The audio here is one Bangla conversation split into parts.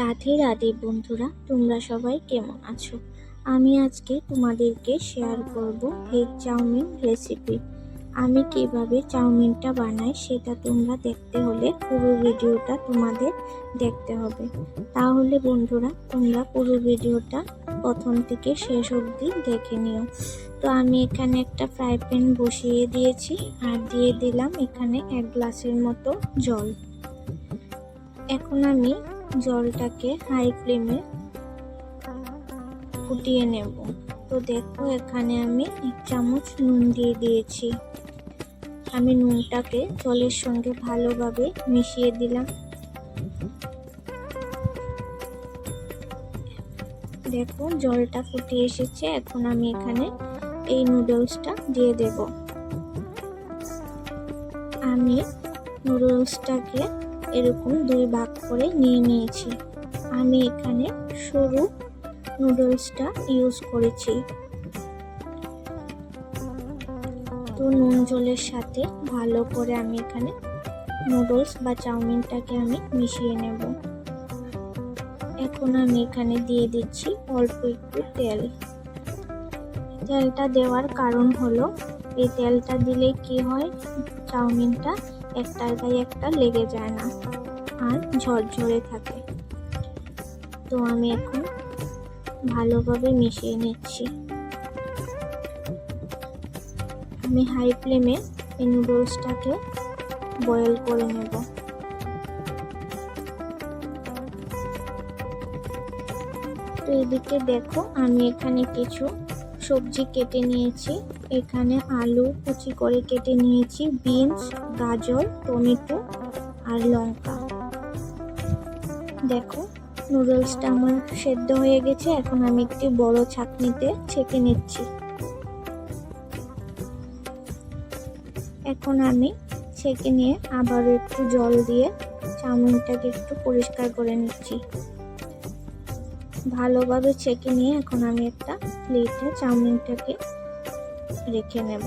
রাধে রাধে বন্ধুরা, তোমরা সবাই কেমন আছো? আমি আজকে তোমাদেরকে শেয়ার করব ভেজ চাউমিন রেসিপি আমি কীভাবে চাউমিনটা বানাই সেটা তোমরা দেখতে হলে পুরো ভিডিওটা তোমাদের দেখতে হবে। তাহলে বন্ধুরা, তোমরা পুরো ভিডিওটা প্রথম থেকে শেষ অবধি দেখে নিও। তো আমি এখানে একটা ফ্রাই প্যান বসিয়ে দিয়েছি আর দিয়ে দিলাম এখানে এক গ্লাসের মতো জল। এখন আমি জলটাকে হাই ফ্লেমে ফুটিয়ে নেব। তো দেখো, এখানে আমি এক চামচ নুন দিয়ে দিয়েছি। আমি নুনটাকে জলের সঙ্গে ভালোভাবে মিশিয়ে দিলাম। দেখো, জলটা ফুটে এসেছে। এখন আমি এখানে এই নুডলসটা দিয়ে দেব। আমি নুডলসটাকে এরকম দুই ভাগ করে নিয়ে নিয়েছি। আমি এখানে সরু নুডলসটা ইউজ করেছি। তো নুন জলের সাথে ভালো করে আমি এখানে নুডলস বা চাউমিনটাকে আমি মিশিয়ে নেব। এখন আমি এখানে দিয়ে দিচ্ছি অল্প একটু তেল। তেলটা দেওয়ার কারণ হলো, এই তেলটা দিলে কি হয়? চাউমিনটা একটার গায়ে একটা লেগে যায় না। আর ঝরঝরে থাকে। তো আমি এখন ভালোভাবে মিশিয়ে নিচ্ছি। আমি হাই ফ্লেমে এই নুডলসটাকে বয়েল করে নেব। তো এদিকে দেখো আমি এখানে কিছু সবজি কেটে নিয়েছি। এখানে আলু কুচি করে কেটে নিয়েছি, বিনস, গাজর, টমেটো আর লঙ্কা। দেখো, নুডলসটা আমার সেদ্ধ হয়ে গেছে, এখন আমি একটি বড় ছাঁকনিতে ছেঁকে নিচ্ছি। এখন আমি ছেঁকে নিয়ে আবারও একটু জল দিয়ে চাউমিনটাকে একটু পরিষ্কার করে নিচ্ছি। ভালোভাবে ছেঁকে নিয়ে এখন আমি একটা প্লেটে চাউমিনটাকে রেখে নেব।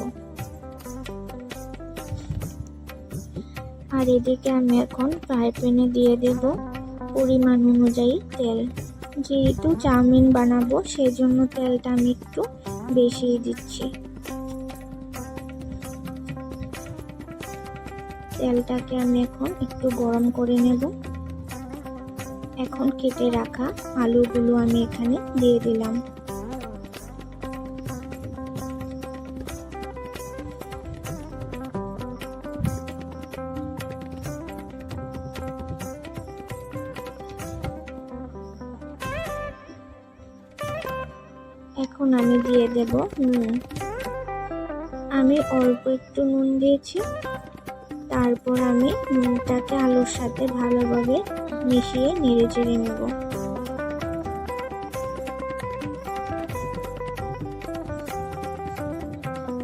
আর এদিকে আমি এখন ফ্রাই প্যানে দিয়ে দেব পরিমাণ অনুযায়ী তেল। যেহেতু চাউমিন বানাবো সেই জন্য তেলটা আমি একটু বেশি দিচ্ছি। তেলটাকে আমি এখন একটু গরম করে নেব। এখন কেটে রাখা আলুগুলো আমি এখানে দিয়ে দিলাম। এখন আমি দিয়ে দেব নুন। আমি অল্প একটু নুন দিয়েছি। তারপর আমি নুনটাকে আলুর সাথে ভালোভাবে মিশিয়ে নেড়ে চেড়ে নেব।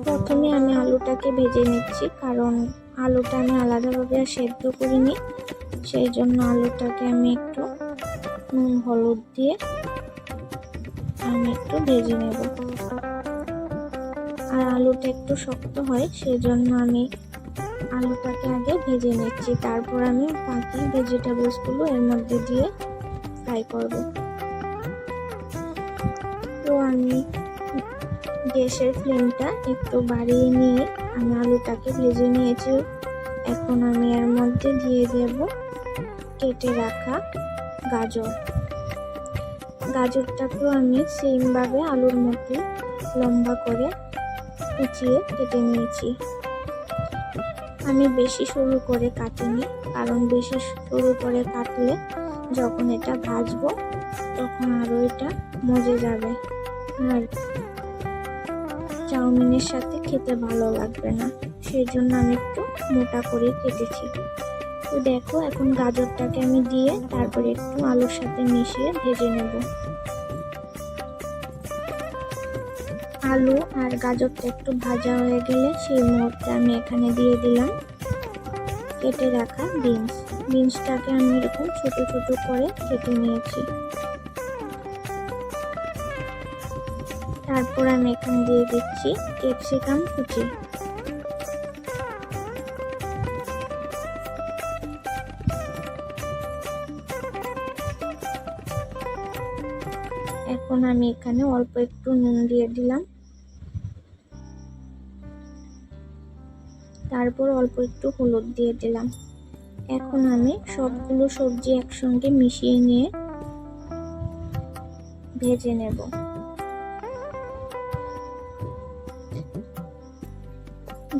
প্রথমে আমি আলুটাকে ভেজে নিচ্ছি, কারণ আলুটা আমি আলাদাভাবে আর সেদ্ধ করিনি। সেই জন্য আলুটাকে আমি একটু নুন, হলুদ দিয়ে আমি একটু ভেজে নেব। আর আলুটা একটু শক্ত হয়, সেজন্য আমি আলুটাকে আগে ভেজে নিচ্ছি। তারপর আমি বাকি ভেজিটেবলসগুলো এর মধ্যে দিয়ে ফ্রাই করব। তো আমি গ্যাসের ফ্লেমটা একটু বাড়িয়ে নিয়ে আমি আলুটাকে ভেজে নিয়েছি। এখন আমি এর মধ্যে দিয়ে দেব কেটে রাখা গাজর। গাজরটাকেও আমি সেমভাবে আলুর মধ্যে লম্বা করে কুচিয়ে কেটে নিয়েছি। আমি বেশি সরু করে কাটিনি, কারণ বেশি সরু করে কাটলে যখন এটা ভাজবো, তখন আরও এটা মজে যাবে। আর চাউমিনের সাথে খেতে ভালো লাগবে না সেই জন্য আমি একটু মোটা করে কেটেছি। তো দেখো, এখন গাজরটাকে আমি দিয়ে তারপরে একটু আলুর সাথে মিশিয়ে ভেজে নেব। আলু আর গাজরটা একটু ভাজা হয়ে গেলে সেই মুহূর্তে আমি এখানে দিয়ে দিলাম কেটে রাখা বিনস। বিনসটাকে আমি এরকম ছোট ছোট করে কেটে নিয়েছি। তারপর আমি এখানে দিয়ে দিচ্ছি ক্যাপসিকাম কুচি। এখন আমি এখানে অল্প একটু নুন দিয়ে দিলাম। তারপর অল্প একটু হলুদ দিয়ে দিলাম। এখন আমি সবগুলো সবজি একসঙ্গে মিশিয়ে নিয়ে ভেজে নেব।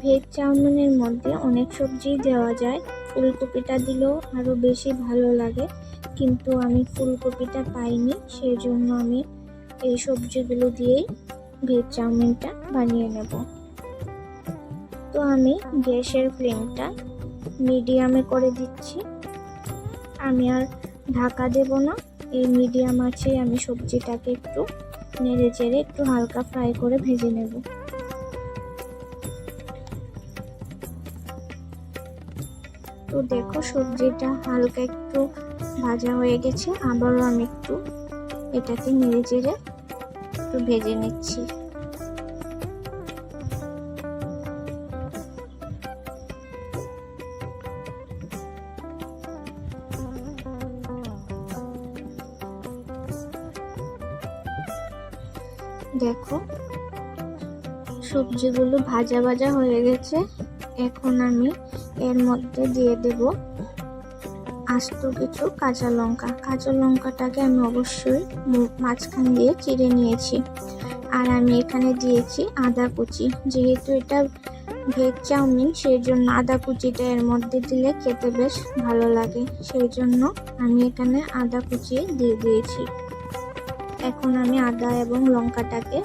ভেজ চাউমিনের মধ্যে অনেক সবজি দেওয়া যায়। ফুলকপিটা দিলেও আরও বেশি ভালো লাগে, কিন্তু আমি ফুলকপিটা পাইনি সেই জন্য আমি এই সবজিগুলো দিয়েই ভেজ চাউমিনটা বানিয়ে নেব। তো আমি গ্যাসের ফ্লেমটা মিডিয়ামে করে দিচ্ছি। আমি আর ঢাকা দেব না, এই মিডিয়াম আছে, আমি সবজিটাকে একটু নেড়ে চেড়ে একটু হালকা ফ্রাই করে ভেজে নেব। তো দেখো সবজিটা হালকা একটু ভাজা হয়ে গেছে, আবারও আমি একটু এটাকে নেড়ে চেড়ে একটু ভেজে নিচ্ছি। দেখো, সবজিগুলো ভাজা ভাজা হয়ে গেছে। এখন আমি এর মধ্যে দিয়ে দেব আস্ত কিছু কাঁচা লঙ্কা। কাঁচা লঙ্কাটাকে আমি অবশ্যই মাঝখান দিয়ে চিড়ে নিয়েছি। আর আমি এখানে দিয়েছি আদা কুচি। যেহেতু এটা ভেজ চাউমিন সেই জন্য আদা কুচিটা এর মধ্যে দিলে খেতে বেশ ভালো লাগে। সেই জন্য আমি এখানে আদা কুচি দিয়ে দিয়েছি। এখন আমি আদা এবং লঙ্কাটাকে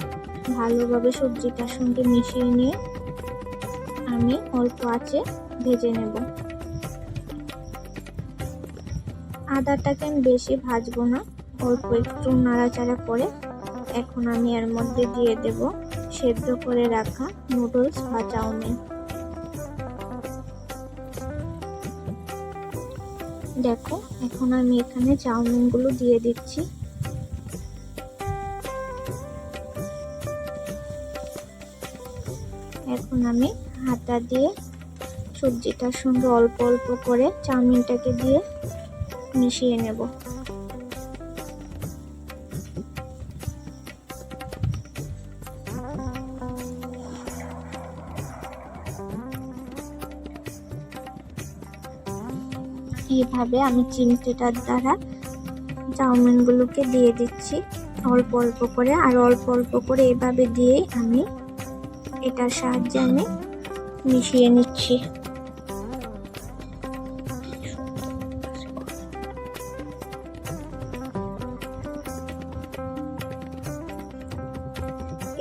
ভালোভাবে সবজিটার সঙ্গে মিশিয়ে নিয়ে আমি অল্প আঁচে ভেজে নেব। আদাটাকে আমি বেশি ভাজবো না, অল্প একটু নাড়াচাড়া করে এখন আমি এর মধ্যে দিয়ে দেব সেদ্ধ করে রাখা নুডলস বা চাউমিন। দেখো, এখন আমি এখানে চাউমিনগুলো দিয়ে দিচ্ছি। আমি হাতা দিয়ে সবজিটার সঙ্গে অল্প অল্প করে চাউমিনটাকে দিয়ে মিশিয়ে নেব। এইভাবে আমি চিমটেটার দ্বারা চাউমিনগুলোকে দিয়ে দিচ্ছি। অল্প অল্প করে, আর অল্প অল্প করে এভাবে দিয়েই আমি এটার সাহায্যে আমি মিশিয়ে নিচ্ছি।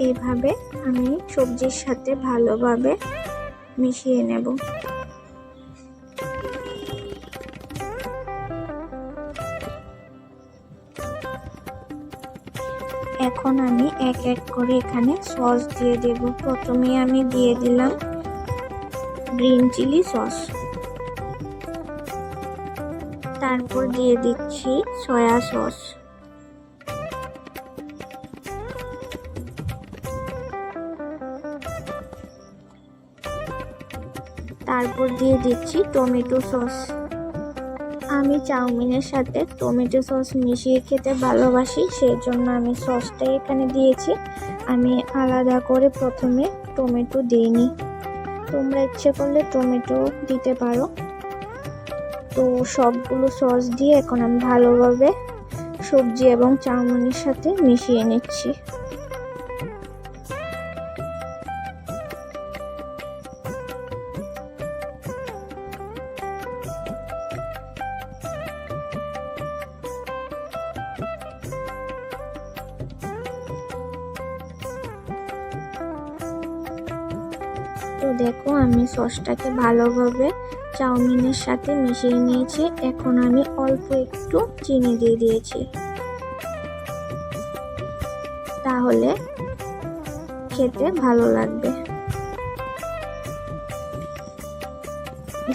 এইভাবে আমি সবজির সাথে ভালোভাবে মিশিয়ে নেব। এখন আমি এক এক করে এখানে সস দিয়ে দেব। প্রথমে আমি দিয়ে দিলাম গ্রিন চিলি সস। তারপর দিয়ে দিচ্ছি সয়া সস। তারপর দিয়ে দিচ্ছি টমেটো সস। আমি চাউমিনের সাথে টমেটো সস মিশিয়ে খেতে ভালোবাসি সেই জন্য আমি সসটাই এখানে দিয়েছি। আমি আলাদা করে প্রথমে টমেটো দিইনি তোমরা ইচ্ছে করলে টমেটো দিতে পারো। তো সবগুলো সস দিয়ে এখন আমি ভালোভাবে সবজি এবং চাউমিনের সাথে মিশিয়ে নিচ্ছি। তো দেখো আমি সসটাকে ভালোভাবে চাউমিনের সাথে মিশিয়ে নিয়েছি। এখন আমি অল্প একটু চিনি দিয়ে দিয়েছি। তাহলে খেতে ভালো লাগবে।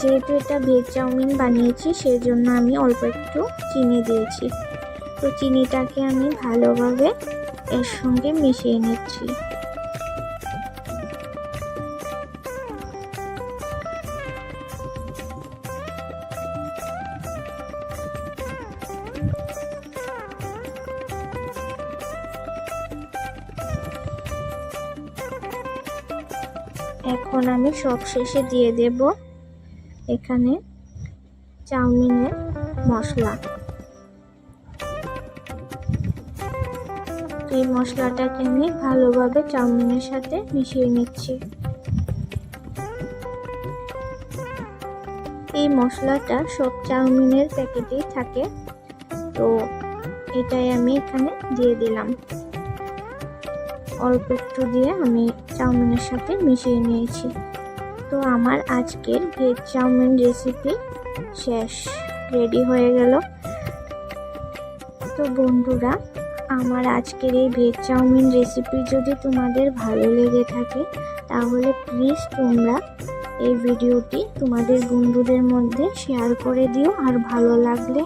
যেহেতু এটা ভেজ চাউমিন বানিয়েছি সেই জন্য আমি অল্প একটু চিনি দিয়েছি। তো চিনিটাকে আমি ভালোভাবে এর সঙ্গে মিশিয়ে নিচ্ছি। এখন আমি সব শেষে দিয়ে দেব এখানে চাউমিনের মশলা। এই মশলাটাকে আমি ভালোভাবে চাউমিনের সাথে মিশিয়ে নিচ্ছি। এই মশলাটা সব চাউমিনের প্যাকেটেই থাকে, তো এটাই আমি এখানে দিয়ে দিলাম। অল্প একটু দিয়ে আমি চাউমিনের সাথে মিশিয়ে নিয়েছি। তো আমার আজকের ভেজ চাউমিন রেসিপি শেষ রেডি হয়ে গেল। তো বন্ধুরা, আমার আজকের এই ভেজ চাউমিন রেসিপি যদি তোমাদের ভালো লেগে থাকে, তাহলে প্লিজ তোমরা এই ভিডিওটি তোমাদের বন্ধুদের মধ্যে শেয়ার করে দিও। আর ভালো লাগলে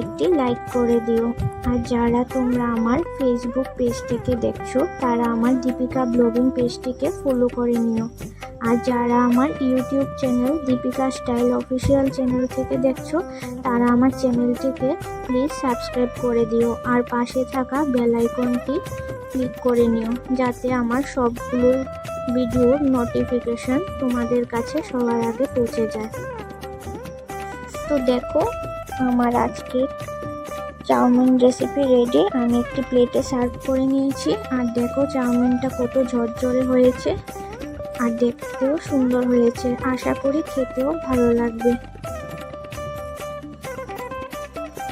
একটি লাইক করে দিও। আর যারা তোমরা আমার ফেসবুক পেজ থেকে দেখছ, তারা আমার দীপিকা ব্লগিং পেজটিকে ফলো করে নিও। আর যারা আমার YouTube channel Deepika style official channel থেকে দেখছ, তারা আমার চ্যানেলটিকে প্লিজ সাবস্ক্রাইব করে দিও। আর পাশে থাকা বেল আইকনটি ক্লিক করে নিও, যাতে আমার সবগুলো ভিডিওর নোটিফিকেশন তোমাদের কাছে সবার আগে পৌঁছে যায়। তো দেখো আমার আজকে চাউমিন রেসিপি রেডি আমি একটি প্লেটে সার্ভ করে নিয়েছি। আর দেখো চাউমিনটা কত ঝরঝরে হয়েছে। আর দেখতেও সুন্দর হয়েছে। আশা করি খেতেও ভালো লাগবে।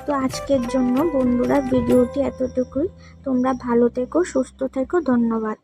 তো আজকের জন্য বন্ধুরা, ভিডিওটি এতটুকুই। তোমরা ভালো থেকো, সুস্থ থেকো। ধন্যবাদ।